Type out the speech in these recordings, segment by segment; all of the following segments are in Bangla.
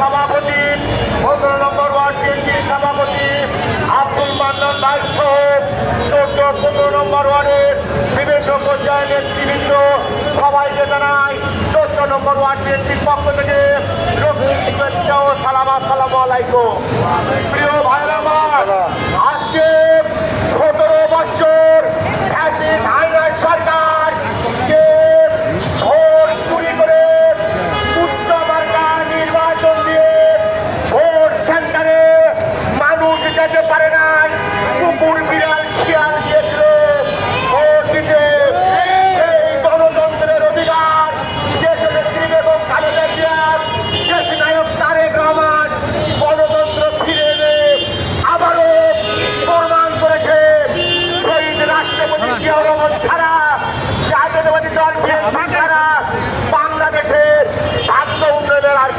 সভাপতি, পনেরো নম্বর ওয়ার্ড বিএনপির সভাপতি আব্দুল মান্নান দায়িত্ব চোদ্দ, পনেরো নম্বর ওয়ার্ডের বিভিন্ন পর্যায়ের নেতৃবৃন্দ সবাইকে জানাই, চোদ্দ নম্বর ওয়ার্ড বিএনপির পক্ষ থেকে ও সালাম আসসালাম আলাইকুম। প্রিয়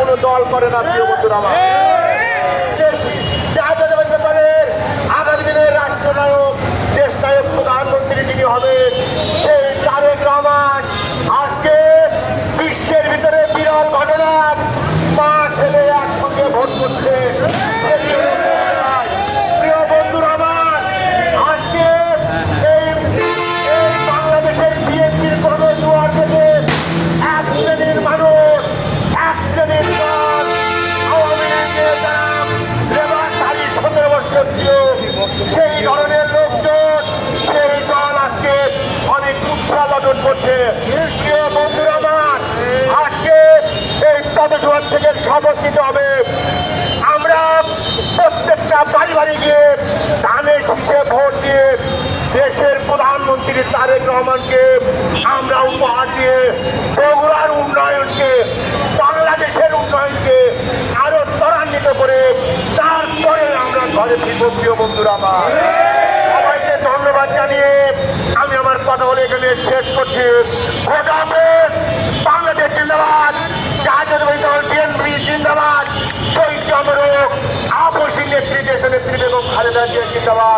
কোনো দল করে না, প্রিয় বন্ধুরা আমার। আগামী দিনের রাষ্ট্রনায়ক, দেশ নায়ক, প্রধানমন্ত্রী যিনি হবেন, সেই তারেক রহমান। আজকে বিশ্বের ভিতরে বিরল ঘটনা প্রিয় বন্ধুরা আমার, আজকে এই পদসভা থেকে শপথ নিতে হবে। আমরা প্রত্যেকটা বাড়ি বাড়ি গিয়ে ধানের শীষে ভোট দিয়ে দেশের প্রধানমন্ত্রী তারেক রহমানকে আমরা উপহার দিয়ে বগুড়ার উন্নয়নকে, বাংলাদেশের উন্নয়নকে আরও ত্বরান্বিত করে তারপরে আমরা ঘরে ফিরব প্রিয় বন্ধুরা আমার। সবাইকে ধন্যবাদ জানিয়ে আমি কথা বলে এখানে শেষ করছি। বাংলাদেশ জিন্দাবাদ জাহাজের বৈঠক বিএনপি জিন্দাবাদ, শহীদ চন্দ্র আপসী নেত্রী দেশের নেত্রী বেগম খালেদা জিয়া জিন্দাবাদ।